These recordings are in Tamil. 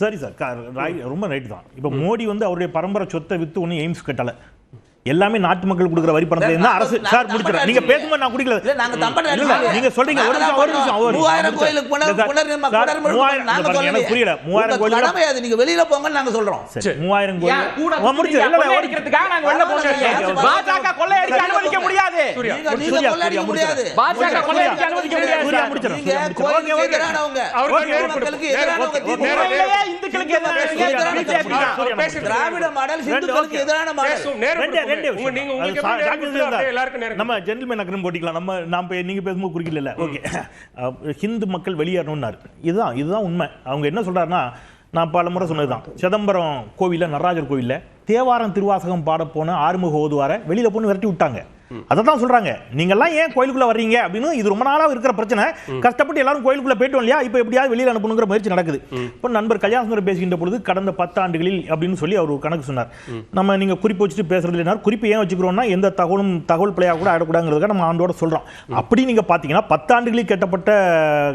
சரி சார் ரொம்ப ரைட் தான். இப்போ மோடி வந்து அவருடைய பரம்பரை சொத்தை வித்து ஒன்றும் எய்ம்ஸ் கட்டல. எல்லாமே நாட்டு மக்கள் கொடுக்குற வரி பணத்துல இருந்தா அரசு சார் முடிச்சிடறேன் நீங்க பேசும்போது நான் குடிக்கல இல்ல, நாங்க இல்ல. நீங்க சொல்றீங்க ஒரு நிமிஷம் ஒரு நிமிஷம் ஒரு மூவாயிரம் நிமிஷம். கோயிலுக்கு மூவாயிரம் நாங்க சொல்லலையே. புரியல மூவாயிரம் கோயில் கடமை அது நீங்க வெளியில போங்கன்னு நாங்க சொல்றோம் சரி மூவாயிரம் கோயில் கூட முடிச்சு இல்ல கொள்ளையடிக்கிறதுக்காக நாங்க வெளில. சரி, பாஜக கொள்ளையடிக்க அனுமதிக்க முடியாது நீங்க கொள்ளையடிக்க சூர்யா, முடியாது பாஜக கொள்ளையடிக்க அனுமதிக்க முடியாது முடிச்சிடறேன். கோயிலுக்கு ஓகே, ஓகே. எதிரானவங்க மக்களுக்கு. எதிரானவங்க இந்துக்களுக்கு திராவிட மாடல். எதிரான மாடல். நம்ம ஜென்டில்மேன் அக்ரம் போட்டிக்கலாம். நம்ம நாம் நீங்க பேசும்போது குறிக்கல ஓகே. ஹிந்து மக்கள் வெளியேறணும்னாரு. இதுதான் இதுதான் உண்மை. அவங்க என்ன சொல்றாருன்னா நான் பல முறை சொன்னதுதான். சிதம்பரம் கோவில்ல நடராஜர் கோவில்ல தேவாரம் திருவாசகம் பாட போன ஆறுமுக ஓதுவார வெளியில பொண்ணு விரட்டி விட்டாங்க. அதை தான் சொல்றாங்க. நீங்கெல்லாம் ஏன் கோயிலுக்குள்ள வர்றீங்க? அப்படின்னு இது ரொம்ப நாளா இருக்கிற பிரச்சனை. கஷ்டப்பட்டு எல்லாரும் கோயிலுக்குள்ள போயிட்டோம் இல்லையா? இப்போ எப்படியாவது வெளியில அனுப்பணுங்கிற முயற்சி நடக்குது. இப்போ நண்பர் கல்யாணசுந்தரம் பேசுகின்ற பொழுது கடந்த பத்து ஆண்டுகளில் அப்படின்னு சொல்லி அவர் கணக்கு சொன்னார். நம்ம நீங்க குறிப்பு வச்சுட்டு பேசுறது இல்லைனா குறிப்பு ஏன் வச்சுக்கிறோம்னா எந்த தகவலும் தகவல் பிள்ளையாக கூட ஆடக்கூடாதுங்கிறதுக்காக நம்ம ஆண்டோட சொல்றோம். அப்படி நீங்க பாத்தீங்கன்னா பத்தாண்டுகளில் கட்டப்பட்ட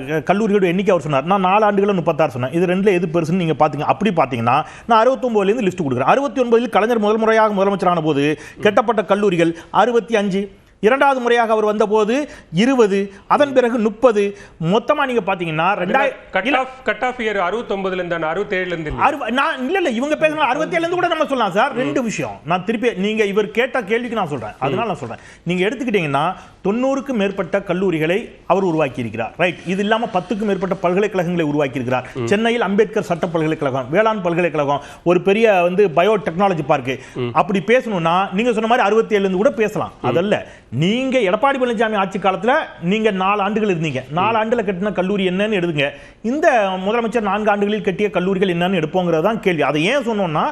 அஹ், கல்லூரிகளோட எண்ணிக்கை அவர் சொன்னார். நான் நாலு ஆண்டுகளில் முப்பத்தாறு சொன்னேன். இது ரெண்டுல எது பெருசுன்னு நீங்க பாத்தீங்க அப்படி பாத்தீங்கன்னா நான் அறுபத்தொன்பதுல இருந்து லிஸ்ட் கொடுக்குறேன். அறுபத்தி ஒன்பதில் கலைஞர் முதல் முறையாக முதலமைச்சரான போது கட்டப்பட்ட கல்லூரிகள் அறுபத்தி हाँ जी। இரண்டாவது முறையாக அவர் வந்தபோது இருபது அதன் பிறகு முப்பது. மொத்தமா நீங்க பாத்தீங்கன்னா கட் ரெண்டாயிரம் கட் ஆஃப் இயர் அறுபத்தொன்பதுல இருந்து அறுபத்தேழுல இருந்து இல்ல. அறுவ- நான் இல்ல இல்ல இவங்க பேசுன அறுபத்தேழுல இருந்து கூட நம்ம சொல்லலாம் சார். ரெண்டு விஷயம். நான் திருப்பி நீங்க இவர் கேட்ட கேள்விக்கு நான் சொல்றேன். அதனால நான் சொல்றேன். நீங்க எடுத்துக்கிட்டீங்கன்னா தொண்ணூறுக்கும் மேற்பட்ட கல்லூரிகளை அவர் உருவாக்கி இருக்கிறார் ரைட் இது இல்லாம பத்துக்கும் மேற்பட்ட பல்கலைக்கழகங்களை உருவாக்கி இருக்கிறார் சென்னையில் அம்பேத்கர் சட்ட பல்கலைக்கழகம் வேளாண் பல்கலைக்கழகம் ஒரு பெரிய வந்து பயோ டெக்னாலஜி பார்க் அப்படி பேசணும்னா நீங்க சொன்ன மாதிரி அறுபத்தி இருந்து கூட பேசலாம். அதல்ல. நீங்க எடப்பாடி பழனிசாமி ஆட்சி காலத்துல நீங்க நாலு ஆண்டுகள் இருந்தீங்க. நாலு ஆண்டுல கட்டின கல்லூரி என்னன்னு எடுங்க இந்த முதலமைச்சர் நான்கு ஆண்டுகளில் கட்டிய கல்லூரிகள் என்னன்னு எடுப்போங்கிறது தான் கேள்வி. அதை ஏன் சொன்னோம்னா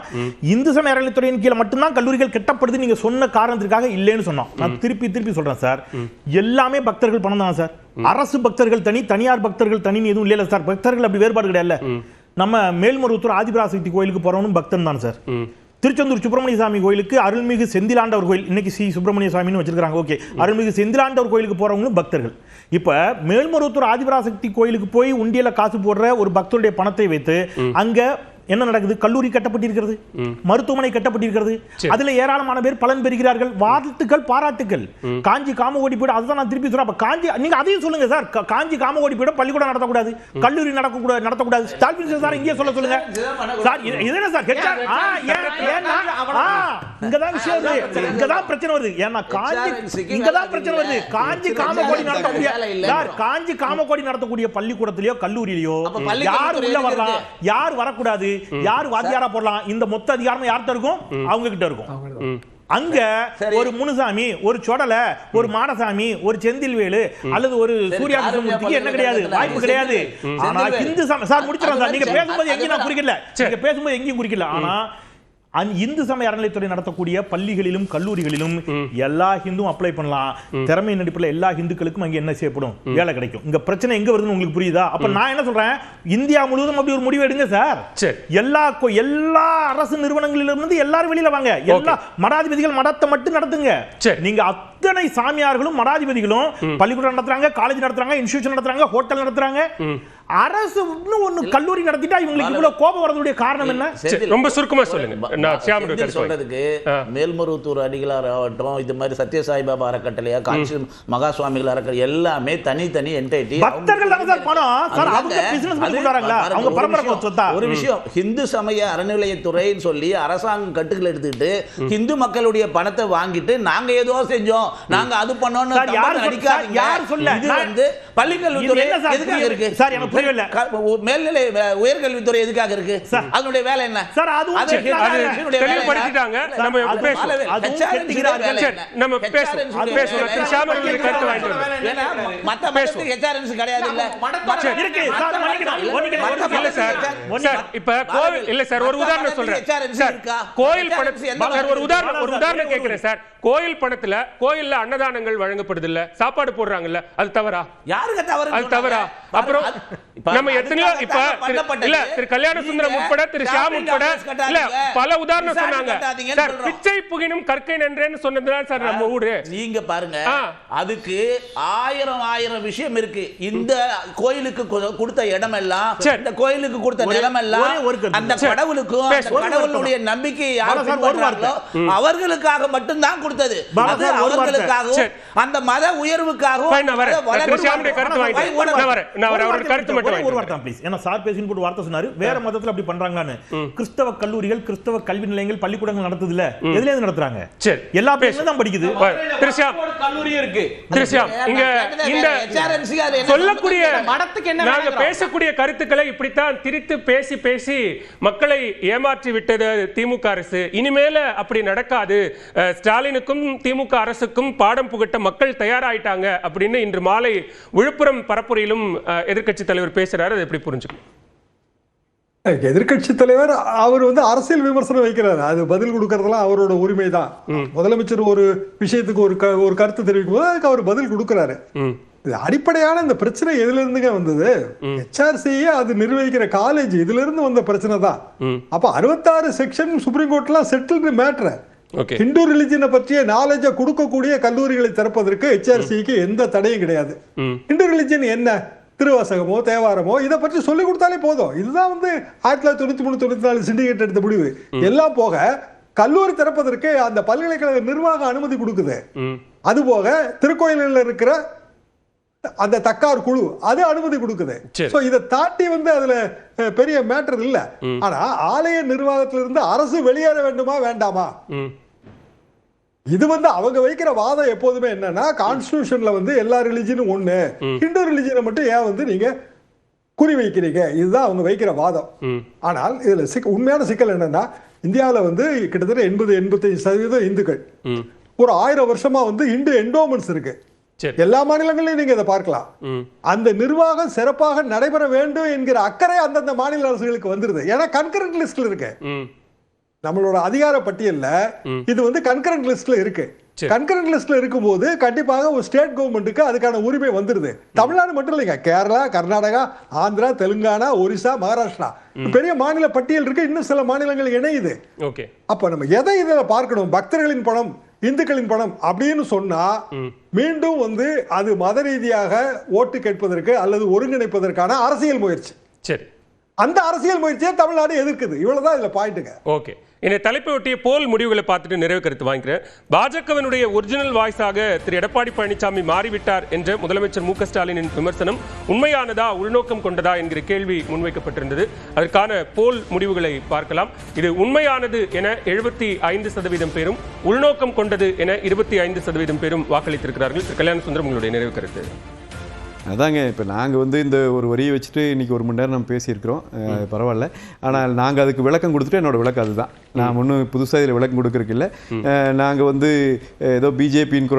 இந்து சமய அறநிலைத்துறையின் கீழே மட்டும்தான் கல்லூரிகள் கட்டப்படுது நீங்க சொன்ன காரணத்திற்காக இல்லைன்னு சொன்னோம். நான் திருப்பி திருப்பி சொல்றேன் சார். எல்லாமே பக்தர்கள் பணம் தான் சார். அரசு பக்தர்கள் தனி தனியார் பக்தர்கள் தனின்னு எதுவும் இல்லைல்ல சார். பக்தர்கள் அப்படி வேறுபாடு கிடையாது நம்ம மேல்மருவத்தூர் ஆதிபராசக்தி கோயிலுக்கு போறவனும் பக்தன் தான் சார். திருச்செந்தூர் சுப்பிரமணிய சாமி கோயிலுக்கு அருள்மிகு செந்திலாண்டவர் கோயில். இன்னைக்கு ஸ்ரீ சுப்பிரமணிய சாமின்னு வச்சிருக்காங்க ஓகே அருள்மிகு செந்திலாண்டவர் கோயிலுக்கு போறவங்களும் பக்தர்கள். இப்ப மேல்மருவத்தூர் ஆதிபராசக்தி கோயிலுக்கு போய் உண்டியல காசு போடுற ஒரு பக்தருடைய பணத்தை வைத்து அங்க என்ன நடக்குது கல்லூரி கட்டப்பட்டிருக்கிறது மருத்துவமனை கட்டப்பட்டிருக்கிறது அதுல ஏராளமான பேர் பலன் பெறுகிறார்கள் வாழ்த்துக்கள் பாராட்டுக்கள் காஞ்சி காமகோடி பீடம் அதுதான் நான் திருப்பி சொல்றேன் அப்ப காஞ்சி நீங்க அதையும் சொல்லுங்க சார் காஞ்சி காமகோடி பீடம் பள்ளிக்கூடம் நடத்தக்கூடாது கல்லூரி நடக்கக்கூடாது நடத்தக்கூடாது ஸ்டாலின் சார் இங்கே சொல்ல சொல்லுங்க சார் இது என்ன சார் ஆ இங்கதான் விஷயம் வருது. இங்கதான் பிரச்சனை வருது. ஏன்னா காஞ்சி இங்கதான் பிரச்சனை வருது. காஞ்சி காமகோடி நடத்தக்கூடிய காஞ்சி காமகோடி நடத்தக்கூடிய பள்ளிக்கூடத்திலயோ கல்லூரியிலயோ யார் உள்ள வரலாம்? யார் வரக்கூடாது? யார் வாத்தியாரா போடலாம்? இந்த மொத்த அதிகாரம் யார்கிட்ட இருக்கும்? அவங்க கிட்ட இருக்கும். அங்க. ஒரு முனுசாமி ஒரு சொடல ஒரு மாடசாமி ஒரு செந்தில்வேலு அல்லது ஒரு சூர்யா கிருஷ்ணமூர்த்திக்கு என்ன கிடையாது? வாய்ப்பு கிடையாது. ஆனா. இந்து சார் முடிச்சிடலாம் சார். நீங்க பேசும்போது எங்கேயும் நான் குறிக்கல. நீங்க பேசும்போது எங்கேயும் குறிக்கல. ஆனா இந்து சமய அறநிலைத்துறை நடத்தக்கூடிய பள்ளிகளிலும் கல்லூரிகளிலும் எல்லா ஹிந்துவும் அப்ளை பண்ணலாம். திறமை நடிப்புல எல்லா ஹிந்துக்களுக்கும் அங்க என்ன செய்யப்படும்? வேலை கிடைக்கும். இங்க பிரச்சனை எங்க வருதுன்னு உங்களுக்கு புரியுதா? அப்ப நான் என்ன சொல்றேன்? இந்தியா முழுவதும் அப்படி ஒரு முடிவு எடுங்க சார். எல்லா எல்லா அரசு நிறுவனங்களிலிருந்து எல்லாரும் வெளியில வாங்க. எல்லா மடாதிபதிகள் மடத்தை மட்டும் நடத்துங்க. நீங்க அத்தனை சாமியார்களும் மடாதிபதிகளும் பள்ளிக்கூடம் நடத்துறாங்க காலேஜ் நடத்துறாங்க இன்ஸ்டிடியூஷன் நடத்துறாங்க ஹோட்டல் நடத்துறாங்க. அரசு இன்னும் ஒண்ணு கல்லூரி நடத்திட்டா இவங்களுக்கு இவ்வளவு கோபம் வரதுடைய காரணம் என்ன? ரொம்ப சுருக்கமா சொல்லுங்க. சொல்றதுக்கு மேல்மருவத்தூர் அடிகளார் ஆகட்டும் இது மாதிரி சத்யசாய் பாபா அறக்கட்டளையா காஞ்சி மகா சுவாமிகள் அறக்கட்டளை எல்லாமே தனித்தனி என்டைட்டி பக்தர்கள் தானே சார் பணம். சார் அவங்க பிசினஸ் பண்ணி கொண்டாடுறாங்களா அவங்க பரம்பரை சொத்தா? ஒரு விஷயம். ஹிந்து சமய அறநிலையத்துறைன்னு சொல்லி அரசாங்கம் கட்டுகள் எடுத்துக்கிட்டு ஹிந்து மக்களுடைய பணத்தை வாங்கிட்டு நாங்க ஏதோ செஞ்சோம். நாங்க அது பண்ணோம்னு யார் சொல்ல? இது வந்து பள்ளிக்கல்வித்துறை எதுக்காக? இருக்கு? சார், எனக்கு மேல்நிலை உயர்கல்வித்துறை எதுக்காக இருக்கு. அதனுடைய வேலை என்ன? சார், அது? தெளிவுபடுத்திட்டாங்க. நம்ம அது பேசுவோம். நம்ம திரு அவர்கள் கருத்து வாங்கிட்டு. ஏன்னா, மத்த கிடையாது இல்ல. மடத்தர- இருக்கு. சார் மன்னிக்கணும் மன்னிக்கணும் மத்த ஒரு இல்ல சார். ஒண்ணு- சார் இப்ப கோவில் இல்ல. சார் ஒரு உதாரணம் சொல்றேன். சார் இருக்கா? கோயில் பணம் எந்த சார் ஒரு உதாரணம் ஒரு கேக்குறேன் சார். கோயில் பணத்துல கோயில்ல அன்னதானங்கள் வழங்கப்படுது இல்ல. சாப்பாடு போடுறாங்கல்ல அது தவறா? யாருங்க தவறு அது தவறா? அப்புறம் நம்ம எத்தனையோ அதுக்காக இப்ப தாங்க திரு- பண்ணப்பட்டது. இல்ல திரு கல்யாண சுந்தரம் நீங்க உட்பட திரு ஷியாம் ஷாப்பிங் உட்பட காம்ப்ளெக்ஸ் இல்ல கட்டாதீங்க. பல உதாரணம் ரிசார்ட் சொன்னாங்க கட்டாதீங்கன்னு சார் சொல்றோம். பிச்சை புகினும் கற்கை நன்றேன்னு சொன்னதுதான் சார் நம்ம ஊரு நீங்க பாருங்க ஆ. அதுக்கு ஆயிரம் ஆயிரம் விஷயம் இருக்கு இந்த கோயிலுக்கு கொ- கொடுத்த. இந்த கோயிலுக்கு. அந்த. கடவுளுக்கும் அந்த பேசு. கடவுளுடைய பின்பற்றாங்களோ அவர்களுக்காக மட்டும்தான் கொடுத்தது. அவர்களுக்காகவும். அந்த மத உயர்வுக்காகவும் கருத்து மட்டும் ஒரு வார்த்தை ப்ளீஸ் ஏன்னா சார் பேசின்னு போட்டு வார்த்தை சொன்னாரு. வேற மதத்துல அப்படி பண்றாங்களான்னு. கிறிஸ்தவ கல்லூரிகள் கிறிஸ்தவ கல்வி நிலையங்கள் பள்ளிக்கூடங்கள் நடத்துது இல்ல எதுல இருந்து நடத்துறாங்க? சரி. எல்லா பேசும் தான் படிக்குது. திரு ஷியாம் கல்லூரி இருக்கு. திரு ஷியாம் இங்க இந்த சொல்லக்கூடிய மடத்துக்கு என்ன நாங்க? பேசக்கூடிய கருத்துக்களை இப்படித்தான் திரித்து பேசி பேசி மக்களை ஏமாற்றி விட்டது திமுக அரசு. இனிமேல அப்படி நடக்காது. ஸ்டாலினுக்கும் திமுக அரசுக்கும் பாடம் புகட்ட மக்கள் தயாராயிட்டாங்க அப்படின்னு இன்று மாலை விழுப்புரம் பரப்புரையிலும் எதிர்க்கட்சி தலைவர் பேசுறாரு அதை எப்படி புரிஞ்சுக்கணும் எதிர்க்கட்சி தலைவர் அவர் வந்து அரசியல் விமர்சனம் வைக்கிறாரு. அது பதில் கொடுக்கறதெல்லாம் அவரோட உரிமை தான் முதலமைச்சர் ஒரு விஷயத்துக்கு ஒரு ஒரு கருத்து தெரிவிக்கும் போது அதுக்கு அவர் பதில் கொடுக்கறாரு. இது அடிப்படையான இந்த பிரச்சனை எதுல இருந்துங்க வந்தது ஹெச்ஆர்சியே அது நிர்வகிக்கிற காலேஜ் இதுல இருந்து வந்த பிரச்சனை தான். அப்ப அறுபத்தாறு செக்ஷன் சுப்ரீம் கோர்ட்லாம் செட்டில்டு மேட்ரு ஹிந்து ரிலிஜனை பற்றிய நாலேஜை கொடுக்கக்கூடிய கல்லூரிகளை திறப்பதற்கு ஹெச்ஆர்சிக்கு எந்த தடையும் கிடையாது. ஹிந்து ரிலிஜன் என்ன? திருவாசகமோ தேவாரமோ இதை பற்றி சொல்லி கொடுத்தாலே போதும். இதுதான் வந்து ஆயிரத்தி தொள்ளாயிரத்தி தொண்ணூத்தி மூணு தொண்ணூத்தி நாலு சிண்டிகேட் எடுத்த முடிவு. எல்லாம் போக கல்லூரி திறப்பதற்கு அந்த பல்கலைக்கழக நிர்வாகம் அனுமதி கொடுக்குது. அதுபோக திருக்கோயிலில் இருக்கிற அந்த தக்கார் குழு அது அனுமதி கொடுக்குது. சோ இதை தாண்டி வந்து அதுல பெரிய மேட்டர் இல்ல. ஆனா ஆலய நிர்வாகத்திலிருந்து அரசு வெளியேற வேண்டுமா வேண்டாமா? இது வந்து அவங்க வைக்கிற வாதம் எப்போதுமே என்னன்னா கான்ஸ்டிடியூஷன்ல வந்து எல்லா ரிலிஜனும் ஒண்ணு. ஹிந்து ரிலிஜனை மட்டும் ஏன் வந்து நீங்க குறி வைக்கிறீங்க? இதுதான் அவங்க வைக்கிற வாதம். ஆனால் இதுல சிக்க உண்மையான சிக்கல் என்னன்னா இந்தியாவில் வந்து கிட்டத்தட்ட எண்பது எண்பத்தஞ்சு சதவீதம் இந்துக்கள். ஒரு ஆயிரம் வருஷமா வந்து இந்து என்டோமெண்ட்ஸ் இருக்கு. எல்லா மாநிலங்களையும் நீங்க இதை பார்க்கலாம். அந்த நிர்வாகம் சிறப்பாக நடைபெற வேண்டும் என்கிற அக்கறை அந்தந்த மாநில அரசுகளுக்கு வந்துருது. ஏன்னா கன்கரண்ட் லிஸ்ட்ல இருக்கு. நம்மளோட அதிகார பட்டியல்ல இது வந்து கன்கரண்ட் லிஸ்ட்ல இருக்கு. கன்கரண்ட் லிஸ்ட்ல இருக்கும்போது கண்டிப்பாக ஒரு ஸ்டேட் கவர்மெண்ட்டுக்கு அதுக்கான உரிமை வந்துருது. தமிழ்நாடு மட்டும் இல்லைங்க. கேரளா கர்நாடகா ஆந்திரா தெலுங்கானா ஒரிசா மகாராஷ்டிரா. பெரிய மாநில பட்டியல் இருக்கு. இன்னும் சில மாநிலங்கள் இணையுது. அப்ப நம்ம எதை இதுல பார்க்கணும்? பக்தர்களின் பணம் இந்துக்களின் பணம் அப்படின்னு சொன்னா மீண்டும் வந்து அது மத ரீதியாக ஓட்டு கேட்பதற்கு அல்லது ஒருங்கிணைப்பதற்கான அரசியல் முயற்சி. சரி. அந்த அரசியல் முயற்சியை தமிழ்நாடு எதிர்க்குது. இவ்வளவுதான் இதுல பாயிண்ட்டுங்க. ஓகே. இந்த தலைப்பை ஒட்டிய போல் முடிவுகளை பார்த்துட்டு நிறைவு கருத்து வாங்கிக்கிறேன். பாஜகவினுடைய ஒரிஜினல் வாய்ஸாக திரு எடப்பாடி பழனிசாமி மாறிவிட்டார் என்ற முதலமைச்சர் மு ஸ்டாலினின் விமர்சனம் உண்மையானதா உள்நோக்கம் கொண்டதா என்கிற கேள்வி முன்வைக்கப்பட்டிருந்தது. அதற்கான போல் முடிவுகளை பார்க்கலாம். இது உண்மையானது என எழுபத்தி ஐந்து சதவீதம் பேரும் உள்நோக்கம் கொண்டது என இருபத்தி ஐந்து சதவீதம் பேரும் வாக்களித்திருக்கிறார்கள். திரு கல்யாண சுந்தரம் உங்களுடைய நிறைவு கருத்து. அதாங்க இப்போ நாங்கள் வந்து இந்த ஒரு வரியை வச்சுட்டு இன்னைக்கு ஒரு மணி நேரம் நம்ம பேசியிருக்கிறோம். பரவாயில்ல. ஆனால் நாங்கள் அதுக்கு விளக்கம் கொடுத்துட்டு என்னோட விளக்கம் அதுதான். நான் ஒன்றும் புதுசாக இதில் விளக்கம் கொடுக்கறதுக்கு இல்லை. நாங்கள் வந்து ஏதோ பிஜேபியின் குரல்